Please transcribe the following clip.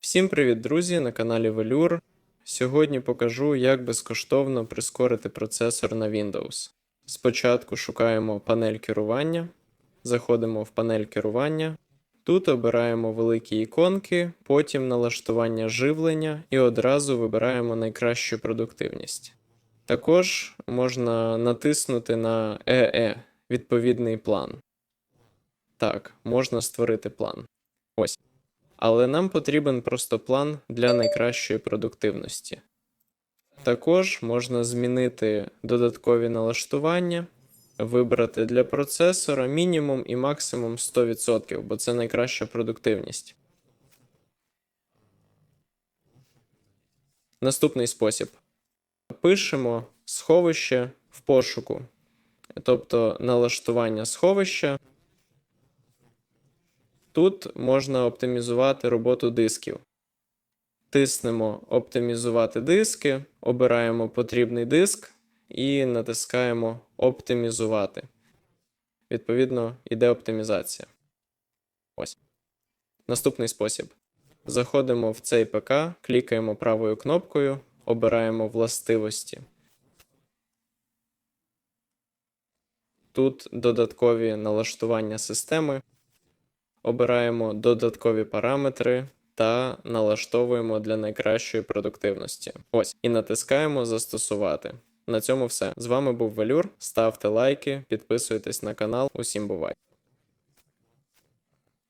Всім привіт, друзі! На каналі Velour. Сьогодні покажу, як безкоштовно прискорити процесор на Windows. Спочатку шукаємо панель керування, заходимо в панель керування. Тут обираємо великі іконки, потім налаштування живлення і одразу вибираємо найкращу продуктивність. Також можна натиснути на ЕЕ відповідний план. Так, можна створити план. Ось. Але нам потрібен просто план для найкращої продуктивності. Також можна змінити додаткові налаштування, вибрати для процесора мінімум і максимум 100%, бо це найкраща продуктивність. Наступний спосіб. Пишемо сховище в пошуку, тобто налаштування сховища. Тут можна оптимізувати роботу дисків. Тиснемо Оптимізувати диски, обираємо потрібний диск і натискаємо Оптимізувати. Відповідно, йде оптимізація. Ось. Наступний спосіб. Заходимо в цей ПК, клікаємо правою кнопкою, обираємо властивості. Тут додаткові налаштування системи. Обираємо додаткові параметри та налаштовуємо для найкращої продуктивності. Ось і натискаємо Застосувати. На цьому все. З вами був Валюр. Ставте лайки, підписуйтесь на канал. Усім бувай!